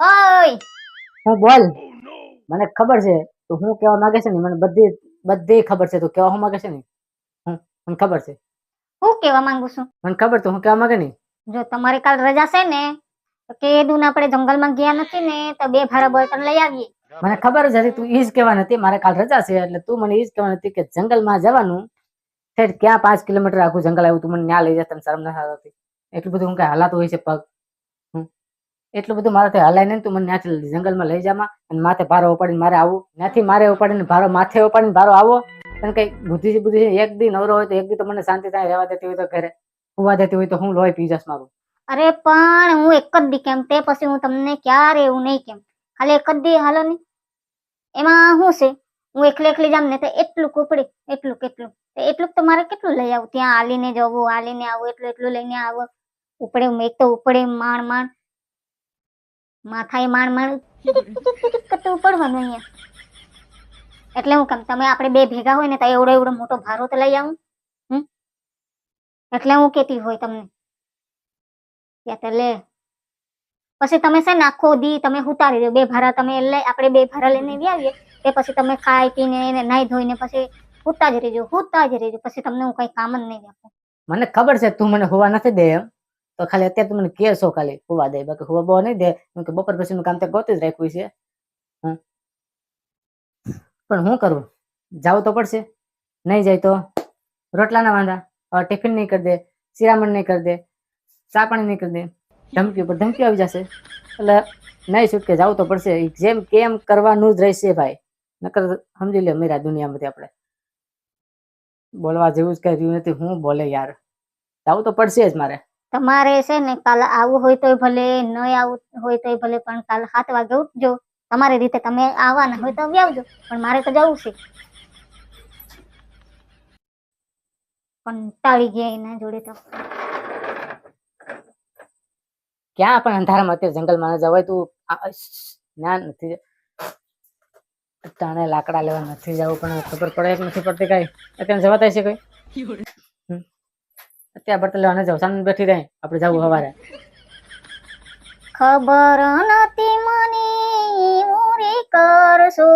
ઓય! હું બોલ. મને ખબર છે તું હું કેવા માંગે છે ને મને બધી બધી ખબર છે તું કેવા હું માંગે છે ને? હું મને ખબર છે. હું કેવા માંગુ છું? મને ખબર તું હું કેવા માંગે ને? જો તમારે કાલ રજા છે ને તો કેદું ને આપણે જંગલમાં ગયા નથી ને તો બે ભારા બળતણ લઈ આવીએ. મને ખબર જ હતી તું ઈ જ કહેવા નથી મારે કાલ રજા છે એટલે તું મને ઈ જ કહેવા નથી કે જંગલમાં જવાનું. ઠેઠ ક્યાં પાંચ કિલોમીટર આખું જંગલ આવ્યું તું મને ન્યા લઈ જતા શરમ ના થતી એટલું બધું હું કઈ હલાતું હોય છે પગ. એટલું બધું મારાથી હલાય નહીં તું મને ત્યાંથી જંગલમાં લઈ જામાં અને માથે ભારો ઉપાડીને મારે આવું ત્યાંથી મારે ઉપાડીને ભારો માથે ઉપાડીને ભારો આવો. અને કઈ બુદ્ધિ બુદ્ધિ એક દી નવરો હોય તો એક દી તો મને શાંતિ થાય, રહેવા દેતી હોય તો ઘરે. ઉવા દેતી હોય તો હું લોહી પી જશ મારું. અરે પણ હું એક જ દી કેમ? તે પછી હું તમને ક્યારે એવું નહીં કેમ? ખાલી એક જ દી હાલો ને. એમાં શું છે? હું એકલી એકલી જામ ને તો એટલું કુપડી એટલું કેટલું? એટલું તો મારે કેટલું લઈ આવું? ત્યાં આલીને જવું આલીને આવું, એટલું એટલું લઈને આવું. ઉપડે એક તો ઉપડે માણ માણ માથાએ માણ માણ કરતું પડવાનું અહીંયા. એટલે હું કેમ, તમે આપણે બે ભેગા હોય ને તો એવડો એવડો મોટો ભારો તો લઈ આવું એટલે હું કેતી હોય તમને. લે. પછી તમે છે ને આખો દી તમે ઉતારી દો, બે ભારા તમે લઈ આપણે બે ભારા લઈને આવીએ એ પછી તમે ખાઈ પીને એને નાહી ધોઈને પછી હુતા જ રહેજો હુતા જ રહેજો પછી તમને હું કઈ કામ જ નહીં આપું. મને ખબર છે તું મને હોવા નથી દે એમ. તો ખાલી અત્યારે તમને મને ખાલી હોવા દે, બાકી હોવા બહુ નહીં દે કે બપોર પછીનું કામ ત્યાં ગોતી જ રાખ્યું છે. પણ હું કરું? જવું તો પડશે. નહીં જાય તો? રોટલાના વાંધા. ટિફિન નહીં કરી દે, શિરામણ નહીં કરી દે, ચા પાણી નહીં કરી દે. ધમકી ઉપર ધમકી આવી જશે. એટલે નહીં છૂટકે જવું તો પડશે. જેમ કેમ કરવાનું જ રહેશે ભાઈ. નકર સમજી લે મેરા દુનિયામાંથી આપણે. બોલવા જેવું જ કઈ રહ્યું નથી. હું બોલે યાર. જવું તો પડશે જ મારે. તમારે છે ને કાલ આવું હોય તોય ભલે ન આવું હોય તોય ભલે, પણ કાલ સાત વાગે ઉઠજો. તમારી રીતે તમે આવવાના હોય તો આવજો, પણ મારે તો જવું છે. કંટાળી ગયા એના જોડે તો. ક્યાં પણ અંધારામાં અત્યારે જંગલમાં જવાય, તું ના, નથી તાણે લાકડા લેવા નથી જવું, પણ ખબર પડે નથી પડતી કઈ. અત્યારે જવાતા છે કઈ. અત્યારે બર્તન લેવા ન જાવ સામે બેઠી રહી. આપણે જવું સવારે. ખબર નથી મને ઉરી કરશો?